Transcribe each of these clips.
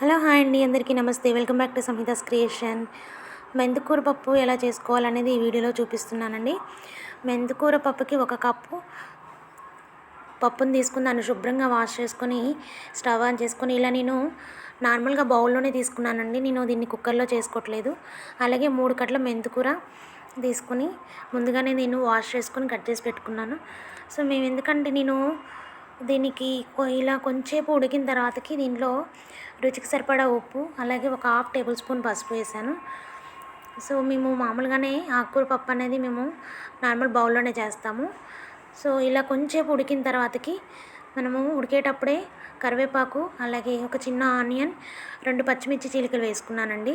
Hello hi అండి. అందరికీ నమస్తే. Welcome back to Samhitas creation. మెంతికూర పప్పు ఎలా చేసుకోవాలనేది ఈ వీడియోలో చూపిస్తున్నానండి. మెంతికూర పప్పుకి ఒక కప్పు పప్పుని తీసుకుని దాన్ని శుభ్రంగా వాష్ చేసుకొని స్టవ్ ఆన్ చేసుకొని ఇలా నేను నార్మల్గా బౌల్లోనే తీసుకున్నానండి. నేను దీన్ని కుక్కర్లో చేసుకోవట్లేదు. అలాగే మూడు కట్ల మెంతికూర తీసుకుని ముందుగానే నేను వాష్ చేసుకొని కట్ చేసి పెట్టుకున్నాను. సో మేము ఎందుకంటే నేను దీనికి కొ- ఇలా కొంచెంసేపు ఉడికిన తర్వాతకి దీంట్లో రుచికి సరిపడా ఉప్పు అలాగే ఒక హాఫ్ టేబుల్ స్పూన్ పసుపు వేసాను. సో మేము మామూలుగానే ఆకుకూర పప్పు అనేది మేము నార్మల్ బౌల్లోనే చేస్తాము. సో ఇలా కొంచెంసేపు ఉడికిన తర్వాతకి మనము ఉడికేటప్పుడే కరివేపాకు అలాగే ఒక చిన్న ఆనియన్ రెండు పచ్చిమిర్చి చీలికలు వేసుకున్నానండి.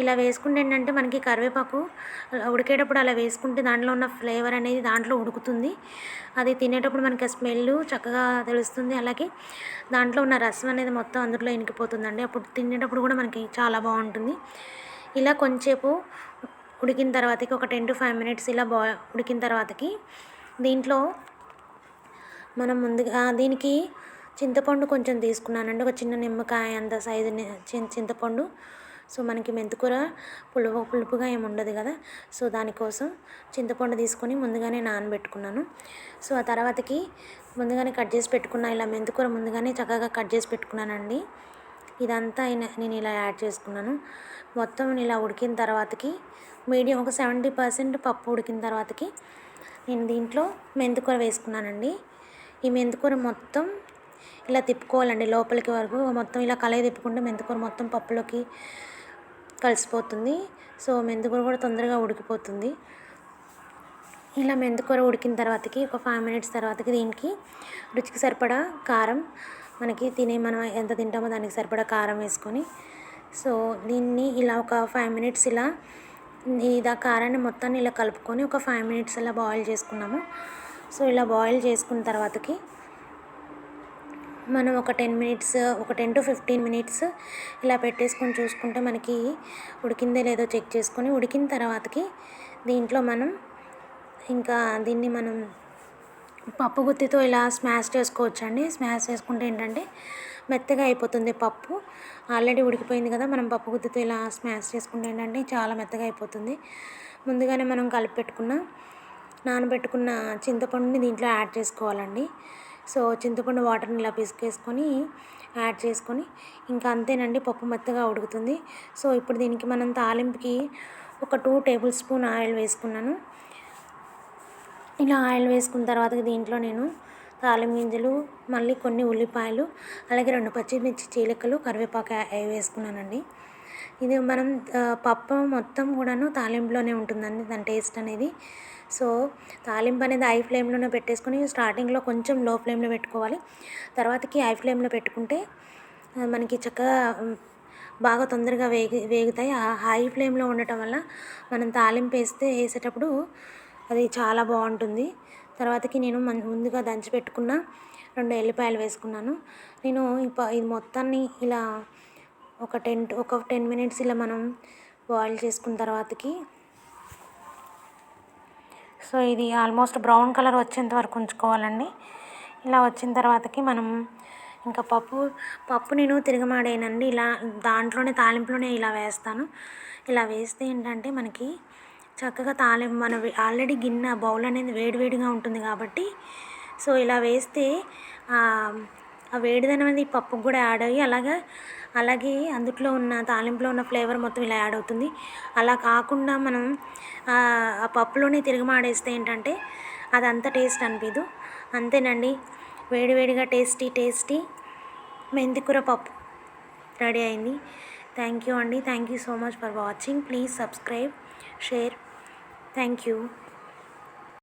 ఇలా వేసుకుంటే ఏంటంటే మనకి కరివేపాకు ఉడికేటప్పుడు అలా వేసుకుంటే దాంట్లో ఉన్న ఫ్లేవర్ అనేది దాంట్లో ఉడుకుతుంది. అది తినేటప్పుడు మనకి ఆ స్మెల్ చక్కగా తెలుస్తుంది. అలాగే దాంట్లో ఉన్న రసం అనేది మొత్తం అందులో ఇనికిపోతుందండి. అప్పుడు తినేటప్పుడు కూడా మనకి చాలా బాగుంటుంది. ఇలా కొంచెంసేపు ఉడికిన తర్వాతకి ఒక టెన్ టు ఫైవ్ మినిట్స్ ఇలా బా ఉడికిన తర్వాతకి దీంట్లో మనం ముందుగా దీనికి చింతపండు కొంచెం తీసుకున్నానండి. ఒక చిన్న నిమ్మకాయ అంత సైజు చింతపండు. సో మనకి మెంతికూర పులుపు పులుపుగా ఏమి ఉండదు కదా. సో దానికోసం చింతపండు తీసుకొని ముందుగానే నానబెట్టుకున్నాను. సో ఆ తర్వాతకి ముందుగానే కట్ చేసి పెట్టుకున్న ఇలా మెంతికూర ముందుగానే చక్కగా కట్ చేసి పెట్టుకున్నానండి. ఇదంతా నేను ఇలా యాడ్ చేసుకున్నాను. మొత్తం ఇలా ఉడికిన తర్వాతకి మీడియం ఒక సెవెంటీ పర్సెంట్ పప్పు ఉడికిన తర్వాతకి నేను దీంట్లో మెంతికూర వేసుకున్నానండి. ఈ మెంతికూర మొత్తం ఇలా తిప్పుకోవాలండి లోపలికి వరకు. మొత్తం ఇలా కలయి తిప్పుకుంటే మెంతికూర మొత్తం పప్పులోకి కలిసిపోతుంది. సో మెంతికూర కూడా తొందరగా ఉడికిపోతుంది. ఇలా మెంతికూర ఉడికిన తర్వాతకి ఒక ఫైవ్ మినిట్స్ తర్వాతకి దీనికి రుచికి సరిపడా కారం మనకి తినే మనం ఎంత తింటామో దానికి సరిపడా కారం వేసుకొని సో దీన్ని ఇలా ఒక ఫైవ్ మినిట్స్ ఇలా ఇదా కారాన్ని మొత్తాన్ని ఇలా కలుపుకొని ఒక ఫైవ్ మినిట్స్ ఇలా బాయిల్ చేసుకున్నాము. సో ఇలా బాయిల్ చేసుకున్న తర్వాతకి మనం ఒక టెన్ మినిట్స్ ఒక టెన్ టు ఫిఫ్టీన్ మినిట్స్ ఇలా పెట్టేసుకొని చూసుకుంటే మనకి ఉడికిందే లేదో చెక్ చేసుకొని ఉడికిన తర్వాతకి దీంట్లో మనం ఇంకా దీన్ని మనం పప్పు గుత్తితో ఇలా స్మాష్ చేసుకోవచ్చండి. స్మాష్ చేసుకుంటే ఏంటంటే మెత్తగా అయిపోతుంది పప్పు. ఆల్రెడీ ఉడికిపోయింది కదా మనం పప్పు గుత్తితో ఇలా స్మాష్ చేసుకుంటే ఏంటంటే చాలా మెత్తగా అయిపోతుంది. ముందుగానే మనం కలిపి పెట్టుకున్న నానబెట్టుకున్న చింతపండుని దీంట్లో యాడ్ చేసుకోవాలండి. సో చింతపండు వాటర్ని ఇలా పిసికేసుకొని యాడ్ చేసుకొని ఇంకా అంతేనండి పప్పు మెత్తగా ఉడుకుతుంది. సో ఇప్పుడు దీనికి మనం తాలింపుకి ఒక టూ టేబుల్ స్పూన్ ఆయిల్ వేసుకున్నాను. ఇలా ఆయిల్ వేసుకున్న తర్వాత దీంట్లో నేను తాలింపు గింజలు మళ్ళీ కొన్ని ఉల్లిపాయలు అలాగే రెండు పచ్చిమిర్చి చీలికలు కరివేపాకు వేసుకున్నానండి. ఇది మనం పప్పు మొత్తం కూడాను తాలింపులోనే ఉంటుందండి దాని టేస్ట్ అనేది. సో తాలింపు అనేది హై ఫ్లేమ్లోనే పెట్టేసుకొని స్టార్టింగ్లో కొంచెం లో ఫ్లేమ్లో పెట్టుకోవాలి. తర్వాతకి హై ఫ్లేమ్లో పెట్టుకుంటే మనకి చక్కగా బాగా తొందరగా వేగి వేగుతాయి. ఆ హై ఫ్లేమ్లో ఉండటం వల్ల మనం తాలింపు వేస్తే వేసేటప్పుడు అది చాలా బాగుంటుంది. తర్వాతకి నేను ముందుగా దంచి పెట్టుకున్న రెండు ఎల్లిపాయలు వేసుకున్నాను. నేను ఇప్ప ఇది మొత్తాన్ని ఇలా ఒక టెన్ ఒక టెన్ మినిట్స్ ఇలా మనం బాయిల్ చేసుకున్న తర్వాతకి. సో ఇది ఆల్మోస్ట్ బ్రౌన్ కలర్ వచ్చేంత వరకు ఉంచుకోవాలండి. ఇలా వచ్చిన తర్వాతకి మనం ఇంకా పప్పు పప్పు నేను తిరగమాడేనండి. ఇలా దాంట్లోనే తాలింపులోనే ఇలా వేస్తాను. ఇలా వేస్తే ఏంటంటే మనకి చక్కగా తాలింపు మన ఆల్రెడీ గిన్నె బౌల్ అనేది వేడివేడిగా ఉంటుంది కాబట్టి. సో ఇలా వేస్తే ఆ వేడిదనం అనేది పప్పుకు కూడా యాడ్ అయ్యి అలాగే అలాగే అందుట్లో ఉన్న తాలింపులో ఉన్న ఫ్లేవర్ మొత్తం ఇలా యాడ్ అవుతుంది. అలా కాకుండా మనం ఆ పప్పులోనే తిరగమాడేస్తే ఏంటంటే అది అంత టేస్ట్ అనిపించదు అంతేనండి. వేడివేడిగా టేస్టీ టేస్టీ మెంతికూర పప్పు రెడీ అయింది. థ్యాంక్ యూ అండి. Thank you so much for watching. Please subscribe share. Thank you